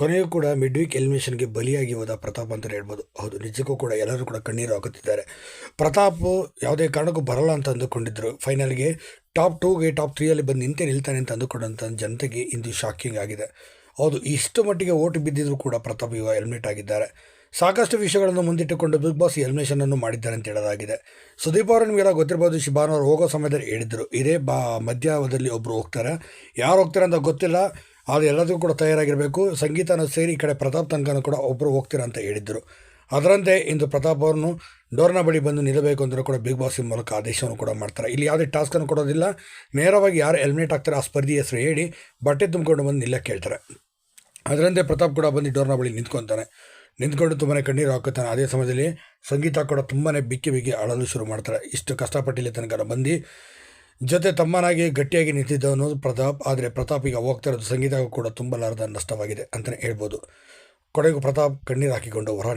ಕೊನೆಯೂ ಕೂಡ mid weak ಎಲಿಮಿನೇಷನ್ಗೆ ಬಲಿಯಾಗಿ ಹೋದ ಪ್ರತಾಪ್ ಅಂತಲೇ ಹೇಳ್ಬೋದು. ಹೌದು, ನಿಜಕ್ಕೂ ಕೂಡ ಎಲ್ಲರೂ ಕೂಡ ಕಣ್ಣೀರು ಹಾಕುತ್ತಿದ್ದಾರೆ. ಪ್ರತಾಪ್ ಯಾವುದೇ ಕಾರಣಕ್ಕೂ ಬರಲ್ಲ ಅಂತ ಅಂದುಕೊಂಡಿದ್ದರು ಫೈನಲ್ಗೆ ಟಾಪ್ ಟೂಗೆ ಟಾಪ್ ತ್ರೀಯಲ್ಲಿ ಬಂದು ನಿಂತೇ ನಿಲ್ತಾನೆ ಅಂತ ಅಂದುಕೊಂಡಂಥ ಜನತೆಗೆ ಇಂದು ಶಾಕಿಂಗ್ ಆಗಿದೆ. ಹೌದು, ಇಷ್ಟು ಮಟ್ಟಿಗೆ ಓಟು ಬಿದ್ದಿದ್ರು ಕೂಡ ಪ್ರತಾಪ್ ಇವಾಗ ಎಲಿಮಿನೇಟ್ ಆಗಿದ್ದಾರೆ. ಸಾಕಷ್ಟು ವಿಷಯಗಳನ್ನು ಮುಂದಿಟ್ಟುಕೊಂಡು ಬಿಗ್ ಬಾಸ್ ಎಲಿಮಿನೇಷನ್ ಅನ್ನು ಮಾಡಿದ್ದಾರೆ ಅಂತ ಹೇಳಲಾಗಿದೆ. ಸುದೀಪ್ ಅವರು ನಿಮಗೆಲ್ಲ ಗೊತ್ತಿರ್ಬೋದು, ಶಿಬಾನ್ ಅವರು ಹೋಗೋ ಸಮಯದಲ್ಲಿ ಹೇಳಿದ್ರು ಇದೇ ಬಾ, ಮಧ್ಯಾಹ್ನದಲ್ಲಿ ಒಬ್ಬರು ಹೋಗ್ತಾರೆ. ಯಾರು ಹೋಗ್ತಾರೆ ಅಂತ ಗೊತ್ತಿಲ್ಲ. ಆದರೆ ಎಲ್ಲದಕ್ಕೂ ಕೂಡ ತಯಾರಾಗಿರಬೇಕು. ಸಂಗೀತನ ಸೇರಿ ಈ ಕಡೆ ಪ್ರತಾಪ್ ತನಕನೂ ಕೂಡ ಒಬ್ಬರು ಹೋಗ್ತೀರಾ ಅಂತ ಹೇಳಿದ್ದರು ಅದರಂತೆ ಇಂದು ಪ್ರತಾಪ್ ಅವ್ರನ್ನು ಡೋರ್ನ ಬಳಿ ಬಂದು ನಿಲ್ಲಬೇಕು ಅಂದರೂ ಕೂಡ ಬಿಗ್ ಬಾಸ್ ಮೂಲಕ ಆದೇಶವನ್ನು ಕೂಡ ಮಾಡ್ತಾರೆ. ಇಲ್ಲಿ ಯಾವುದೇ ಟಾಸ್ಕನ್ನು ಕೊಡೋದಿಲ್ಲ. ನೇರವಾಗಿ ಯಾರು ಎಲಿಮಿನೇಟ್ ಆಗ್ತಾರೆ ಆ ಸ್ಪರ್ಧಿ ಹೆಸರು ಹೇಳಿ ಬಟ್ಟೆ ತುಂಬಿಕೊಂಡು ಬಂದು ನಿಲ್ಲಕ್ಕೆ ಹೇಳ್ತಾರೆ. ಅದರಂತೆ ಪ್ರತಾಪ್ ಕೂಡ ಬಂದು ಡೋರ್ನ ಬಳಿ ನಿಂತ್ಕೊತಾನೆ. ನಿಂತ್ಕೊಂಡು ತುಂಬಾ ಕಣ್ಣೀರು ಹಾಕುತ್ತಾನೆ. ಅದೇ ಸಮಯದಲ್ಲಿ ಸಂಗೀತ ಕೂಡ ತುಂಬಾ ಬಿಕ್ಕಿ ಬಿಕ್ಕಿ ಅಳಲು ಶುರು ಮಾಡ್ತಾರೆ ಇಷ್ಟು ಕಷ್ಟಪಟ್ಟಿಲ್ಲ ತನಕ ಬಂದು ಜೊತೆ ತಮ್ಮನಾಗಿ ಗಟ್ಟಿಯಾಗಿ ನಿಂತಿದ್ದ ಅನ್ನೋದು ಪ್ರತಾಪ್, ಆದರೆ ಪ್ರತಾಪ್ ಈಗ ಹೋಗ್ತಾ ಇರೋದು ಸಂಗೀತ ಕೂಡ ತುಂಬಲಾರದ ನಷ್ಟವಾಗಿದೆ ಅಂತಲೇ ಹೇಳ್ಬೋದು. ಕೊನೆಗೂ ಪ್ರತಾಪ್ ಕಣ್ಣೀರು ಹಾಕಿಕೊಂಡು ಹೊರ